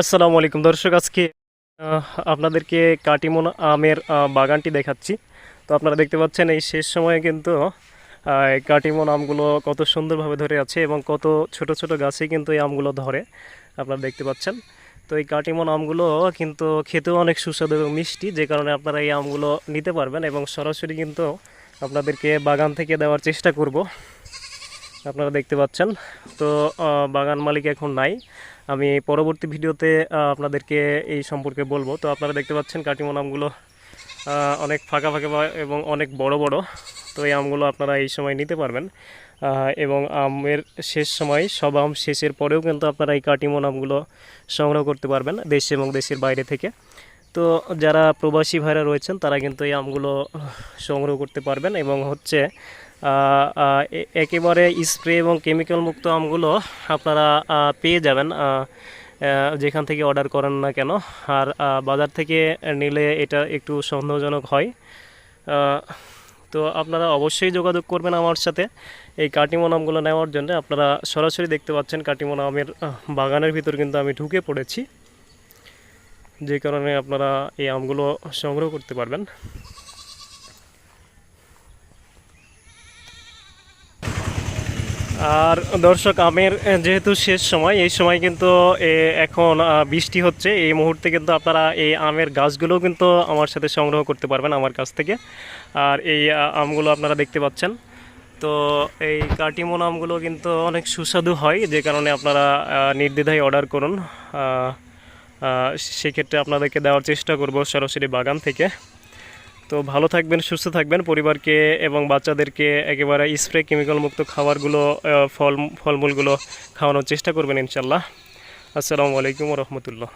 আসসালামু আলাইকুম। দর্শক, আজকে আপনাদেরকে কাটিমন আমের বাগানটি দেখাচ্ছি। তো আপনারা দেখতে পাচ্ছেন, এই শেষ সময়ে কিন্তু এই কাটিমন আমগুলো কত সুন্দরভাবে ধরে আছে এবং কত ছোট ছোট গাছে কিন্তু এই আমগুলো ধরে, আপনারা দেখতে পাচ্ছেন। তো এই কাটিমন আমগুলো কিন্তু খেতেও অনেক সুস্বাদু এবং মিষ্টি, যে কারণে আপনারা এই আমগুলো নিতে পারবেন এবং সরাসরি কিন্তু আপনাদেরকে বাগান থেকে দেওয়ার চেষ্টা করব। আপনারা দেখতে পাচ্ছেন। তো বাগান মালিক এখন নাই। আমি পরবর্তী ভিডিওতে আপনাদেরকে এই সম্পর্কে বলব। তো আপনারা দেখতে পাচ্ছেন কাটিমন আমগুলো অনেক ফাঁকা ফাঁকা এবং অনেক বড় বড়। তো এই আমগুলো আপনারা এই সময় নিতে পারবেন। এবং আমের শেষ সময়, সব আম শেষের পরেও কিন্তু আপনারা এই কাটিমন আমগুলো সংগ্রহ করতে পারবেন দেশ এবং দেশের বাইরে থেকে। তো, যারা প্রবাসী ভাইরা রয়েছেন, তারা কিন্তু এই আমগুলো সংগ্রহ করতে পারবেন এবং হচ্ছে একেবারে স্প্রে এবং কেমিক্যাল মুক্ত আমগুলো আপনারা পেয়ে যাবেন যেখান থেকে অর্ডার করেন না কেন। আর বাজার থেকে নিলে এটা একটু সন্দেহজনক হয়। তো আপনারা অবশ্যই যোগাযোগ করবেন আমার সাথে। এই কাটিমন আমগুলো নেওয়ার জন্য আপনারা সরাসরি দেখতে পাচ্ছেন কাটিমন আমের বাগানের ভিতর কিন্তু আমি ঢুকে পড়েছি। যে কারণে আপনারা এই আমগুলো সংগ্রহ করতে পারবেন। আর দর্শক, আমের যেহেতু শেষ সময়, এই সময় কিন্তু এখন বৃষ্টি হচ্ছে। এই মুহূর্তে কিন্তু আপনারা এই আমের গাছগুলোও কিন্তু আমার সাথে সংগ্রহ করতে পারবেন আমার কাছ থেকে। আর এই আমগুলো আপনারা দেখতে পাচ্ছেন। তো এই কাটিমন আমগুলো কিন্তু অনেক সুস্বাদু হয়, যে কারণে আপনারা নির্দ্বিধায় অর্ডার করুন। সেক্ষেত্রে আপনাদেরকে দেওয়ার চেষ্টা করব সরাসরি বাগান থেকে। তো ভালো থাকবেন, সুস্থ থাকবেন। পরিবারকে এবং বাচ্চাদেরকে একেবারে স্প্রে কেমিক্যাল মুক্ত খাবারগুলো ফল, ফলমূলগুলো খাওয়ানোর চেষ্টা করবেন ইনশাল্লাহ আসসালামু আলাইকুম রহমতুল্লাহ।